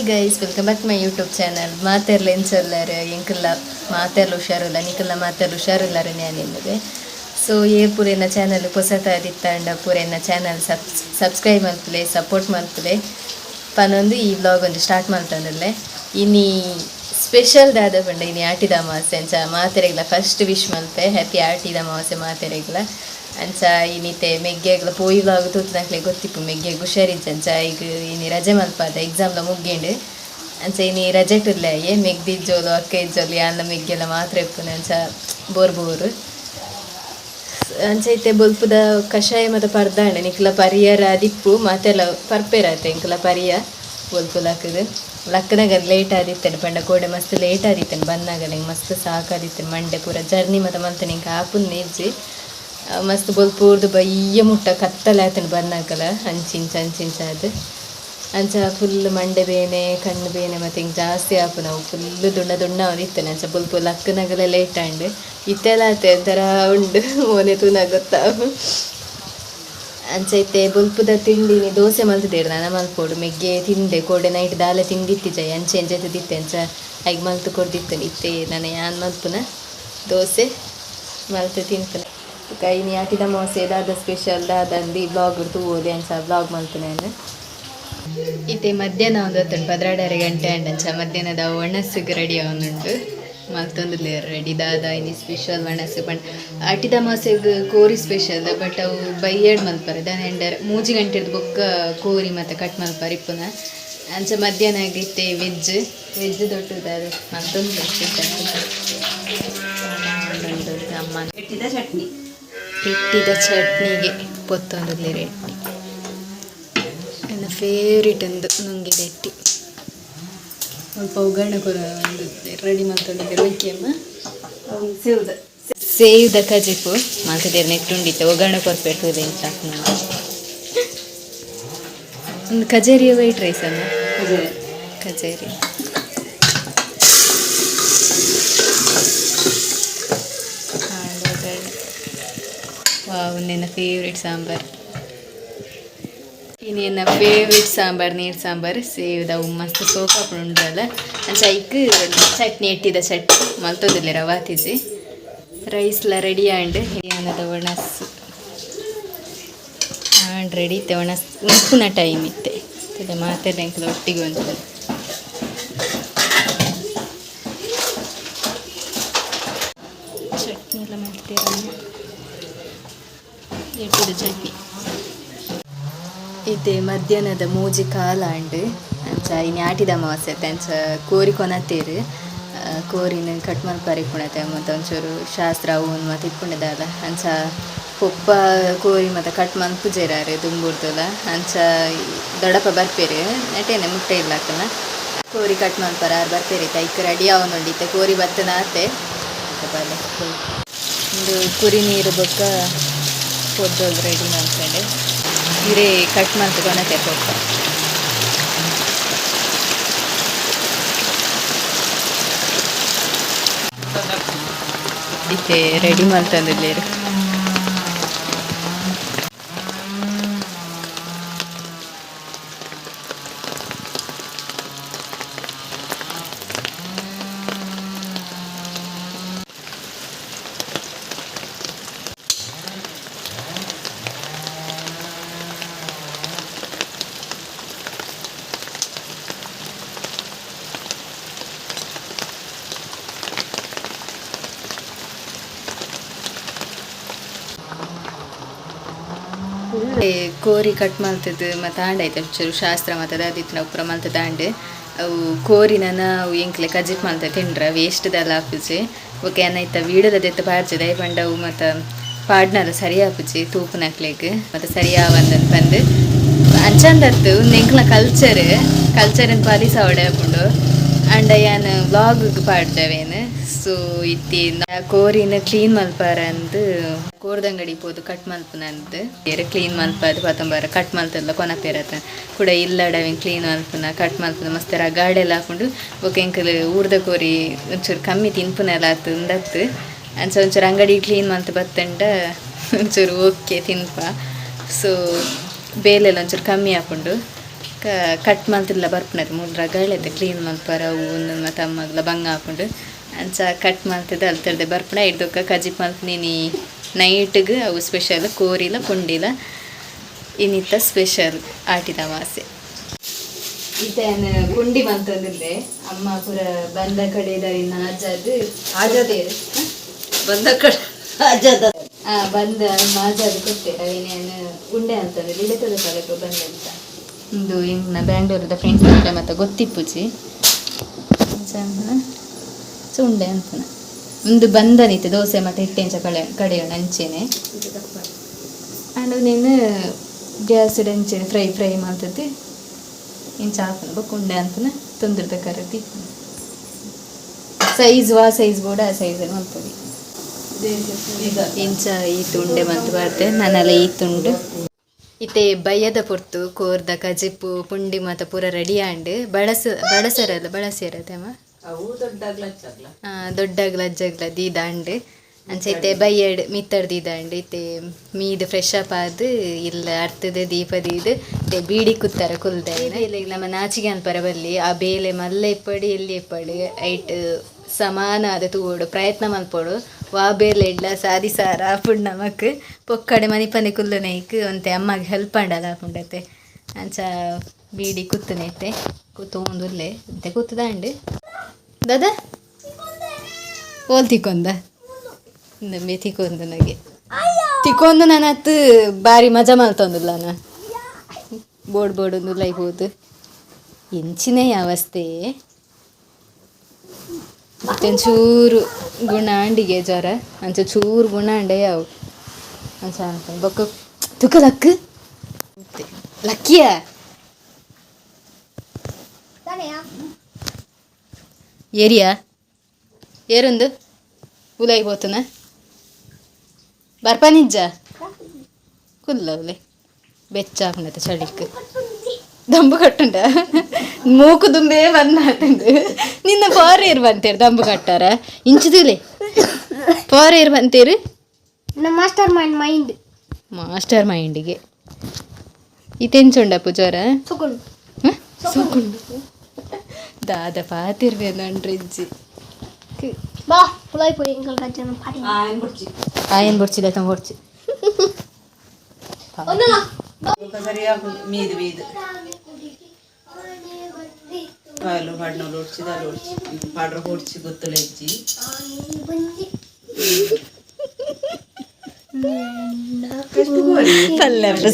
Hi guys welcome back my YouTube channel ಮಾತೆರ್ಲ ಎಂಚಲ್ಲರು ಎಂಕಲ್ಲ ಮಾತೆರ್ಲ ಹುಷಾರಿಲ್ಲ ನಿಕಲ್ಲ ಮಾತೆರ್ಲ ಹುಷಾರಿಲ್ಲರು ನ್ಯಾನಿಲ್ಲದೆ ಸೊ ಏ ಪೂರೆನ ಚಾನಲ್ ಹೊಸತಾದಿತ್ತಂಡ ಪೂರೆನ ಚಾನಲ್ ಸಬ್ ಸಬ್ಸ್ಕ್ರೈಬ್ ಮಲ್ಪಲೆ ಸಪೋರ್ಟ್ ಮಲ್ಪಲೆ ಪನೊಂದು ಈ ವ್ಲಾಗ್ ಒಂದು ಸ್ಟಾರ್ಟ್ ಮಾಡ್ತಂದಲ್ಲೇ ಇನಿ ಸ್ಪೆಷಲ್ ದಾದ ಪಂಡ ಇನಿ ಆಟಿದ ಅಮಾವಾಸ್ಯೆ ಅಂಚ ಮಾತೆರೆಗ್ಲ ಫಸ್ಟ್ ವಿಶ್ ಮಲ್ಪೆ ಹ್ಯಾಪಿ ಆಟಿದ ಅಮಾವಾಸ್ಯೆ ಮಾತೆರೆಗ್ಲ. ಅಂಚ ಇನಿತೆ ಮೆಗ್ಗೆಗ್ಲ ಪೋಯಿಲಾಗ ತೂತ್ನಕ್ಲೆ ಗೊತ್ತಿಪ್ಪು ಮೆಗ್ಗೆ ಹುಷಾರಿಜ್ಜ ಅಂಚ ಈಗ ಇನಿ ರಜೆ ಮಲ್ಪಾದ ಎಕ್ಸಾಮ್ಲ ಮುಗ್ಗೆಂಡು. ಅಂಚ ಇನಿ ರಜೆ ಟುಲ್ಲೆ ಏ ಮೆಗ್ದಿಜ್ಜೋಲು ಅಕ್ಕ ಇಜ್ಜೋಲು ಯಾನ್ನ ಮೆಗ್ಗೆಲ್ಲ ಮಾತ್ರ ಇಪ್ಪುನ ಅಂಚ ಬೋರ್ ಬೋರು. ಅಂಚೈತೆ ಬೊಲ್ಪುದ ಕಷಾಯ ಮತ ಪರ್ದಾಂಡೆ ನಿಕ್ಲ ಪರಿಯರ ದಿಪ್ಪು ಮತ್ತೆಲ್ಲ ಪರ್ಪೇರ ಆಯ್ತು ಇಂಕಲ ಪರಿಯ ಬೊಲ್ಪು ಲಕ್ಕದು ಲಕ್ಕನಾಗ ಲೇಟ್ ಆದಿತ್ತೇನೆ, ಪಂಡ ಕೋಡೆ ಮಸ್ತ್ ಲೇಟ್ ಆದಿತ್ತೇನೆ, ಬಂದಾಗ ಮಸ್ತ್ ಸಾಕಾದಿತ್ತೇನೆ, ಮಂಡೆ ಪೂರ ಜರ್ನಿ ಮತ ಮಂತ ನಿಂಗೆ ಹಾಪುನ್ ನೇಜಿ ಮಸ್ತ್ ಬೊಲ್ಪೂರ್ದು ಬಯ್ಯ ಮುಟ್ಟ ಕತ್ತಲೆ ಆಯ್ತಾನೆ ಬರ್ನಾಕಲ ಅಂಚಿಂಚ ಅಂಚಿಂಚ ಅದು ಅಂಚ ಫುಲ್ ಮಂಡೆ ಬೇನೆ, ಕಣ್ಣು ಬೇನೆ ಮತ್ತೆ ಹಿಂಗೆ ಜಾಸ್ತಿ ಆಪು ನಾವು ಫುಲ್ ದುಂಡ ದುಣ್ಣ ಅವನಿತ್ತೇನೆ ಅಂಚ ಬುಲ್ಪು ಲಕ್ಕನಾಗಲ ಲೇಟ್ ಆಂಡ್. ಇತ್ತೆಲ್ಲ ಆತೆ ಒಂಥರ ಉಂಡು ಓನೆ ತೂನ ಗೊತ್ತಾವು ಅಂಚೈತೆ ಬುಲ್ಪುದ ತಿಂಡಿ ನೀ ದೋಸೆ ಮಲ್ತಿದ್ದೇರು ನಾನು ಮಲ್ಪೋಡು, ಮೆಗ್ಗೆ ತಿಂದೆ, ಕೋಡೆ ನೈಟ್ ದಾಲೆ ಜೈ ಅಂಚೆ ಎಂಚೆ ತಿದ್ದಿತ್ತೆ ಅಂಚ ಐಗೆ ಮಲ್ತು ಕೊಡ್ದಿತ್ತು ಇತ್ತೆ ನಾನು ಯಾನ್ ಮಲ್ಪುನ, ದೋಸೆ ಮಲ್ತು ತಿಂತನೆ. ಕೈ ನೀ ಆಟಿದ ಮೋಸೆ ದಾದ ಸ್ಪೆಷಲ್ ದಾದಂದಿ ಬ್ಲಾಗ್ ಓದಿ ಅಂಚ ಬ್ಲಾಗ್ ಮಲ್ತುನೇನು ಇತ್ತೆ ಮಧ್ಯಾಹ್ನ ಒಂದು ಹೊತ್ತು ಪದ್ರಾಡರೆ ಗಂಟೆ ಅಂಡಂಚ ಮಧ್ಯಾಹ್ನದ ಒಣಸಿಗೆ ರೆಡಿ ಮತ್ತೊಂದು ಮಲ್ತೊಂದು ರೆಡಿ ದಾದ ಇನಿ ಸ್ಪೆಷಲ್ ಒಣಸು ಬಟ್ ಅಟಿದ ಮಾಸೆಗ್ ಕೋರಿ ಸ್ಪೆಷಲ್ ಬಟ್ ಅವು ಬೈಯಡ್ ಮಲ್ಪರೆ. ದಾನ ಎಂಡರ್ ಮೂಜಿ ಗಂಟೆದ ಬೊಕ್ಕ ಕೋರಿ ಮತ್ತು ಕಟ್ ಮಲ್ಪರೆ ಇಪ್ಪುನ. ಅಂಚ ಮಧ್ಯಾಹ್ನ ಆಗಿತ್ತೆ ವೆಜ್ ವೆಜ್ ದೊಡ್ಡದಾದ. ಮತ್ತೊಂದು ಅಮ್ಮ ಎಟ್ಟಿದ ಚಟ್ನಿ. ಇಟ್ಟಿದ ಚಟ್ನಿಗೆ ಪೊತ್ತೊಂದು ರೆಡಿ ನನ್ನ ಫೇವ್ರೇಟ್ ಒಂದು ನುಂಗಿ ರೆಟ್ಟಿ ಸ್ವಲ್ಪ ಒಗ್ಗರಣೆ ಕೊರ ಒಂದು ರೆಡಿ ಮಾಡ್ಕೊಂಡಿದ್ದೆ ರೋಯ್ಕೆಮ್ಮ ಸೇವ್ದ. ಸೇವ್ದ ಕಜಿಪು ಮಾತಾಡಿದ್ರೆ ನೆಟ್ಟುಂಡಿತ್ತೆ ಒಗ್ಗರಣೆ ಕೊರ್ಪೆಟ್ಟುವುದೇ ಅಂತ ಒಂದು ಕಜೇರಿಯ ವೈಟ್ ರೈಸ್ ಅಮ್ಮ. ಕಜೇರಿ. ನಿನ್ನ ಫೇವ್ರೇಟ್ ಸಾಂಬಾರ್. ಇನ್ನು ನನ್ನ ಫೇವ್ರೇಟ್ ಸಾಂಬಾರ್, ನೀರು ಸಾಂಬಾರ್, ಸೇವ್ದ ಮಸ್ತ್ ಸೋಕಾಪು ಉಂಡಲ್ಲ ಅಂಚ ಐಕ್ ಚಟ್ನಿ ಎಟ್ಟಿದ ಚಟ್ನಿ, ಮಲ್ತೋದಿಲ್ಲ ರವಾತಿಸಿ ರೈಸ್ಲ ರೆಡಿ ಆಂಡ್ ಏನದ ಒಣಸು ಆಂಡ್ ರೆಡಿ ಇತ್ತೆ, ಒಣಸ್ ಉಪ್ಪುನ ಟೈಮ್ ಇತ್ತೆ. ಮಾತಾಡ್ಲಿಕ್ಕೆ ಒಟ್ಟಿಗೆ ಒಂದು ಚಟ್ನಿ ಎಲ್ಲ ಮಾಡ್ತೀರಮ್ಮ ಎಟ್ಟಿದ ಚಟ್ನಿ ಇತ್ತೆ ಮಧ್ಯಾಹ್ನದ ಮೋಜಿ ಕಾಲ ಅಂಡ್ ಅಂಚ ಇನ್ನು ಆಟಿದ ಅಮಾವಾಸ್ಯೆ ಅಂಚ ಕೋರಿ ಕೊನತ್ತೇರು ಕೋರಿನ ಕಟ್ ಮಲ್ಪಾರಿ ಕುಣತೆ ಮತ್ತು ಒಂಚೂರು ಶಾಸ್ತ್ರ ಅವನ್ ಮತ್ತು ಇಪ್ಪುಂಡದಲ್ಲ ಅಂಚ ಪೊಪ್ಪ ಕೋರಿ ಮತ್ತು ಕಟ್ ಪೂಜೆರಾರೆ ದುಂಬುರ್ದಲ್ಲ ಅಂಚ ದೊಡ್ಡಪ್ಪ ಬರ್ಪೇರಿ ನೆಟೇನೆ ಮುಟ್ಟೆ ಅಕ್ಕನ ಕೋರಿ ಕಟ್ ಮಲ್ಪಾರ ಆರು ಬರ್ಪೇರಿ ರೆಡಿ ಅವನೊಂಡಿತ್ತೆ ಕೋರಿ ಬತ್ತನ ಆತೆ ಒಂದು ಕುರಿ ನೀರು ಬೊಕ್ಕ ಪೊದ್ದೊಲ್ ರೆಡಿ ಮಾಡ್ಕೊಂಡೆ ಇರೇ ಕಟ್ ಮಾಡ್ತಾನೆ ಇತ್ತೆ ರೆಡಿ ಮಾಡ್ತಂದಿಲ್ಲೇರು ಏ, ಕೋರಿ ಕಟ್ ಮಲ್ತದ್ದು ಮತ್ತು ಆಂಡಾಯ್ತು ಚೂರು ಶಾಸ್ತ್ರ ಮತ್ತು ಅದಾದಿತ್ತು ನಾವು ಪುರ ಮಲ್ತದ ಆಂಡ್ ಅವು ಕೋರಿನ ನಾವು ಎಂಕ್ಲೆ ಕಜಿಟ್ ಮಲ್ತ ತಿಂಡ್ರ ವೇಸ್ಟ್ದೆಲ್ಲ ಹಾಪಿಸಿ ಓಕೆ ಏನಾಯ್ತ ವೀಡದ ದೆತ್ತ ಪಂಡ ಅವು ಮತ್ತು ಪಾಡ್ನಲ್ಲ ಸರಿ ಹಾಪಿಸಿ ತೂಪು ನಕ್ಲೆಗ್ ಮತ್ತು ಸರಿ ಆವಂದನ್ ಬಂದು. ಅಂಚಂದತ್ತು ನೆಂಕ್ಲ ಕಲ್ಚರ್ ಕಲ್ಚರಿನ ಪಾಲಿಸ ಅವಡೆ ಹಾಕೊಂಡು ಅಂಡ ಯಾನ್ ವ್ಲಾಗ್ ಪಾಡ್ದವೇನು ಸೊ ಇತ್ತಿ ಕೋರಿನ ಕ್ಲೀನ್ ಮಲ್ಪಾರ ಅಂದು, ಕೋರ್ದಂಗಡಿ ಪೋದು ಕಟ್ ಮಲ್ಪನಂದು ಬೇರೆ ಕ್ಲೀನ್ ಮಲ್ಪದು ಪತ್ತೊಂಬಾರ ಕಟ್ ಮಲ್ತಲ್ಲ ಕೊನಪೇರತ. ಕೂಡ ಇಲ್ಲಡವೆ ಕ್ಲೀನ್ ಮಲ್ಪನ ಕಟ್ ಮಲ್ಪನ, ಮಸ್ತ್ ರಗಾಡೆಲ್ಲ ಹಾಕೊಂಡು ಬೊಕ ಊರ್ದ ಕೋರಿ ಒಂಚೂರು ಕಮ್ಮಿ ತಿನ್ಪುನೆಲ್ಲ ಆತು ಉಂದತ್ತು ಅಂಚ ಒಂಚೂರು ಅಂಗಡಿ ಕ್ಲೀನ್ ಮಲ್ತ್ ಬತ್ತಂಡ ಒಂಚೂರು ಓಕೆ ತಿನ್ಪ. ಸೊ ಬೇಲೆಲ್ಲ ಒಂಚೂರು ಕಮ್ಮಿ ಹಾಕೊಂಡು ಕಟ್ ಮಲ್ತಿಲ್ಲ ಬರ್ಪನದು ಮೂಲ ರಗಳೆತ್ತೆ ಕ್ಲೀನ್ ಮಲ್ಪರ ಅವು ಮತ್ತು ಅಮ್ಮಗ್ಲ ಬಂಗ ಹಾಕೊಂಡು ಅಂಚ ಕಟ್ ಮಲ್ತದ ಅಲ್ತರ್ದೆ. ಬರ್ಪಣ ಹಿಡ್ದೊಕ್ಕ ಕಜಿಪ್ ಮಲ್ಪನೀನಿ ನೈಟ್ಗೆ ಅವು ಸ್ಪೆಷಲ್ ಕೋರಿಲ ಪುಂಡಿಲ ಇನ್ನಿತ್ತ ಸ್ಪೆಷಲ್ ಆಟಿದ ಮಾಸೆ ಇದನ್ನು ಪುಂಡಿ ಮಂತಂದ್ರೆ ಅಮ್ಮ ಪುರ ಬಂದ ಕಡೆದ ಇನ್ನು ಆಜಾದ್ ಆಜದೇರು ಬಂದ ಕಡೆ. ಆಜಾದ. ಆ ಬಂದ ಮಾಜಾದ್ ಕೊಟ್ಟೆ. ಅವೇನೇನು ಉಂಡೆ ಅಂತಂದ್ರೆ ಇಳಿತದ ಕಾಲಕ್ಕೆ ಬಂದೆ ಅಂತ. ಇಂದು ಇನ್ನ ಬ್ಯಾಂಗ್ಳೂರದ ಫ್ರೆಂಡ್ಸ್ ಮತ್ತೆ ಗೊತ್ತಿಪ್ಪುಚಿ ಸೊ ಉಂಡೆ ಅಂತಾನೆ. ಒಂದು ಬಂದನಿತ್ತು ದೋಸೆ ಮತ್ತೆ ಹಿಟ್ಟೆಂಚ ಕಳೆ, ಕಡೆಯೋಣ ಅಂಚೆನೆ. ಅಂಡ್ ನೀನು ಗ್ಯಾಸ್ ಅಂಚೆನೆ ಫ್ರೈ ಫ್ರೈ ಮಾಡ್ತದೆ ಇಂಚ ಹಾಕೋಣ ಬೊಕ್ಕ ಅಂತಾನೆ, ತೊಂದಿರ್ದ ಕರತಿ ಸೈಜ್ ವಾ ಸೈಜ್ ಬೋಡ ಆ ಸೈಜ್ ಮಾಡ್ತೀವಿ? ಇಂಚ ಈ ತುಂಡೆ ಮತ್ತು ಬರ್ತೆ ನನ್ನೆಲ್ಲ ಈ ತುಂಡು. ಇತ್ತೆ ಬಯ್ಯದ ಪೊರ್ತು, ಕೋರ್ದ, ಕಜಿಪ್ಪು, ಪುಂಡಿ ಮಾತ ಪೂರ ರೆಡಿ ಆಂಡ್ ಬಳಸ, ಬಳಸರಲ್ಲ ಬಳಸಿರತ್ತೇಮ ಅವು ದೊಡ್ಡಾಗ್ಲ ಗ್ಲಜ್ ದೊಡ್ಡಗ್ಲ ಅಜ್ಜಗ್ಲ ದೀದಾಂಡ್. ಅಂಚ ಬೈಯಡ್ ಮಿತ್ತರ್ ದೀದಾಂಡ್. ಇತ್ತೆ ಮೀದ್ ಫ್ರೆಶ್ ಅಪ್ ಆದ್ ಇಲ್ಲ ಅರ್ತದ ದೀಪ ದೀದ್ ಇತ್ತೆ ಬೀಡಿ ಕುತ್ತರ ಕುಲ್ದ ನಮ್ಮ ನಾಚಿಗೆ ಅನ್ಪರ ಬಲ್ಲಿ ಆ ಬೇಲೆ ಮಲ್ಲ ಇಪ್ಪಡಿ ಎಲ್ಲಿ ಇಪ್ಪಡಿ ಐಟ್ ಸಮಾನ ಆದ ತೂಡು ಪ್ರಯತ್ನ ಮಲ್ಪೊಡು ವಾ ಬೇಲೆ ಇಡ್ಲ ಸಾದಿ ಸಾರ ಆಪುಂಡು ನಮಕ್ ಪೊಕ್ಕಡೆ ಮನಿ ಪನಿ ಕುಲ್ಲುನೈಕ್ ಒಂತೆ ಅಮ್ಮಗೆ ಹೆಲ್ಪ್ ಮಾಡಲ್ಲ ಆಪುಂಡತೆ ಅಂಚ ಬೀಡಿ ಕುತ್ತನೈತೆ ಕುತ್ತೊಂದುಲ್ಲೆ ಅಂತೆ ಕುತ್ತದಾಂಡ್ ದಾದ? ಓಲ್ ತಿಕ್ಕೊಂದ? ನಮ್ಮೆ ತಿಕ್ಕೊಂದು ನನಗೆ. ತಿಕ್ಕೊಂದು ನಾನು ಅತ್ತು ಬಾರಿ ಮಜಾ ಮಾಡ್ತಂದಿಲ್ಲ ನಾ ಬೋರ್ಡ್ ಬೋರ್ಡ್ ಒಂದು ಲೈಬೋದು ಹೋದು ಎಂಚಿನೇ ಅವಸ್ಥೆ ಚೂರು ಗುಣ ಅಂಡಿಗೆ ಜ್ವರ ಅಂಚ ಚೂರು ಗುಣಾಂಡೆ ಯಾವು? ಅಂಚ ಬೊಕ್ಕ ತುಕ ಲಕ್. ಲಕ್ಕಿಯ? ಏರಿಯಾ? ಏರೊಂದು? ಉಲೈ ಹೋತನ? ಬರ್ಪ ನಿಜ್ಜ? ಕುಲ್ಲ ಉಲೆ ಬೆಚ್ಚ ಹಾಕೊಂಡತ ಚಳಿಕ್. ದಂಬು ಕಟ್ಟುಂಡ? ಮೂಕು ದುಂಬೇ ಬಂದಾಟಂಡು ನಿನ್ನ ಪೋರ ಇರು ಬಂತೇರು ದಂಬು ಕಟ್ಟಾರ. ಇಂಚುದಿಲೆ? ಪೋರ ಇರು ಬಂತೇರು ಮಾಸ್ಟರ್ ಮೈಂಡ್ ಮೈಂಡ್ ಮಾಸ್ಟರ್ ಮೈಂಡಿಗೆ ಇತೆಂಚುಂಡ ಸುಕುಂಡು. ಸುಕುಂಡು ಸೋಕುಂಡು. அத அதை பார்த்துருவேன் நன்றிச்சு வா புலாய் போய் எங்களுக்கு கட்டணும் பாடி ஆயன் பொடிச்சு ஆயன் பொடிச்சு இல்லை தான் பொடிச்சு மீது மீது కాయలు పడినోళ్ళు వచ్చి దాని వచ్చి పడర పొడిచి గుత్తులు ఇచ్చి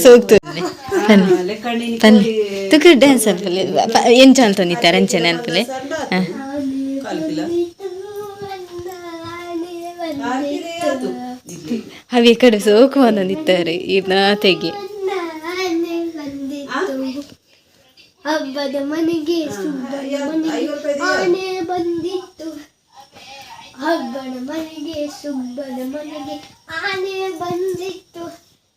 సోకుతుంది ಗೋರಿ ಪಲ್ಲೆ ಸೋಗ್ತದೆ ಲೆಕ್ಕಣ್ಣಿನ ಪನ್ನೆ ತುಕು ಡ್ಯಾನ್ಸ್ ಅನ್ಪಲೆ ಎಂಚ ಅಂತ ನಿತ್ತಾರೆ ಅಂಚನೆ ಅನ್ಪಲೆ ಕಾಲು ಕಿಲೋ ಹಾಕಿದೆ ಅದು ಇಲ್ಲಿ ಅవి ಕಡೆ ಸೋಕು ಬಂದ ನಿತ್ತಾರೆ ಈ ನಾತೆಗೆ. ಹಬ್ಬದ ಮನೆಗೆ ಆನೆ ಬಂದಿತ್ತು. ಹಬ್ಬದ ಮನೆಗೆ ಸುಬ್ಬದ ಮನೆಗೆ ಆನೆ ಬಂದಿತ್ತು.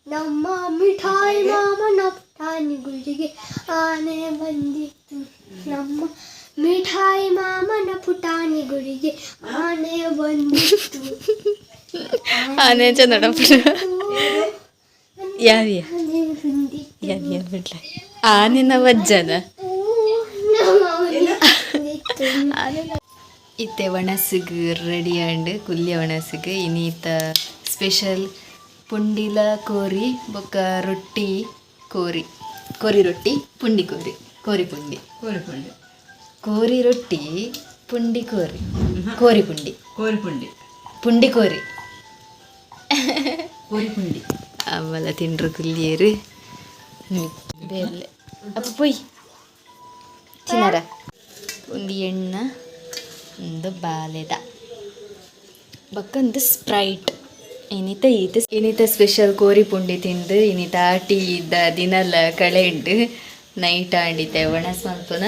ನಮ್ಮ ಮಿಠಾಯಿ ಮಾಮನ ಪುಟಾಣಿ ಗುಡಿಗೆ ಆನೆ ಬಂದಿತ್ತು. ನಮ್ಮ ಮಿಠಾಯಿ ಮಾಮನ ಪುಟಾಣಿ ಗುಡಿಗೆ ಆನೆ ಬಂದಿತ್ತು. ಆನೆ ಚಂದ ಯಾವ್ಯ ಆನೆ ಬಂದಿತ್ತು. ಯಾವ್ಯ ಬಿಡ್ಲ? ಆನೆನ ವಜ್ಜನ? ಇತ್ತೆ ಒಣಸಿಗ್ ರೆಡಿ ಅಂಡ್ ಕುಲ್ಯ ಒಣಸಿಗ್ ಇನ್ನೀತ ಸ್ಪೆಷಲ್ ಪುಂಡಿಲ ಕೋರಿ ಬೊಕ್ಕ ರೊಟ್ಟಿ ಕೋರಿ. ಕೋರಿ ರೊಟ್ಟಿ ಪುಂಡಿ ಕೋರಿ. ಕೋರಿ ಪುಂಡಿ. ಕೋರಿ ಪುಂಡಿ. ಕೋರಿ ರೊಟ್ಟಿ ಪುಂಡಿ ಕೋರಿ. ಕೋರಿ ಪುಂಡಿ. ಕೋರಿ ಪುಂಡಿ. ಪುಂಡಿ ಕೋರಿ. ಕೋರಿ ಪುಂಡಿ. ಆಮೇಲೆ ತಿಂಡ್ರು ಕುಲ್ಲಿಯರು ಬೇರೆ ಅಪ್ಪ ಪೊಯ್. ತಿನ್ನರ? ಒಂದು ಎಣ್ಣ ಒಂದು ಬಾಲೆದ ಬಕ್ಕಂದು ಸ್ಪ್ರೈಟ್. ಇನಿತ ಈತ ಇನಿತ ಸ್ಪೆಷಲ್ ಕೋರಿ ಪುಂಡಿ ತಿಂದು, ಇನಿತ ಆಟಿ ಇದ್ದ ದಿನಲ್ಲ ಕಳೆ ಉಂಡು ನೈಟ್ ಆಂಡಿತೆ ಒಣಸ್ ಮಲ್ಪುನ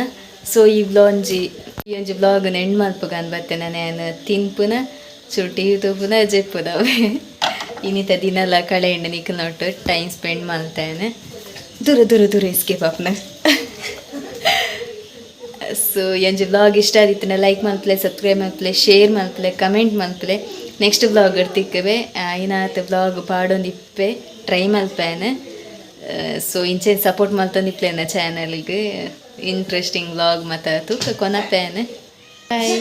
ಸೊ ಈ ಬ್ಲಾಂಜಿ, ಈ ಒಂಜಿ ಬ್ಲಾಗ್ ಎಂಡ್ ಮಲ್ಪಗ ಬರ್ತೇನೆ ನಾನು ತಿನ್ಪುನ ಚುಟಿ ತೂಪುನ ಜೆಪ್ಪುದವೆ ಇನಿತ ದಿನಲ್ಲ ಕಳೆ ಉಂಡು ನಿಖಲ್ ನೋಟು ಟೈಮ್ ಸ್ಪೆಂಡ್ ಮಾಡ್ತೇನೆ ದೂರ ದೂರ ದೂರ ಎಸ್ಕೇಪ್ ಆಪ್ನ ಸೊ ಎಂಜಿ ಬ್ಲಾಗ್ ಇಷ್ಟ ಆದಿತ್ತನ ಲೈಕ್ ಮಾಡ್ತಲೇ ಸಬ್ಸ್ಕ್ರೈಬ್ ಮಾಡ್ತಲೇ ಶೇರ್ ಮಾಡ್ತಲೇ ಕಮೆಂಟ್ ಮಲ್ಪಲೆ. ನೆಕ್ಸ್ಟ್ ಬ್ಲಾಗ್ ತಿಕ್ಕವೆ ಇನಾತ್ ಬ್ಲಾಗ್ ಪಾಡೊಂದು ಇಪ್ಪೆ ಟ್ರೈ ಮಲ್ಪೇನೆ ಸೊ ಇಂಚೆ ಸಪೋರ್ಟ್ ಮಾಡ್ತಂದಿಪ್ಲೇನ ಚಾನಲ್ಗೆ ಇಂಟ್ರೆಸ್ಟಿಂಗ್ ವ್ಲಾಗ್ ಮತ್ತು ತೂಕ ಕೊನಪೇನೆ ಬಾಯ್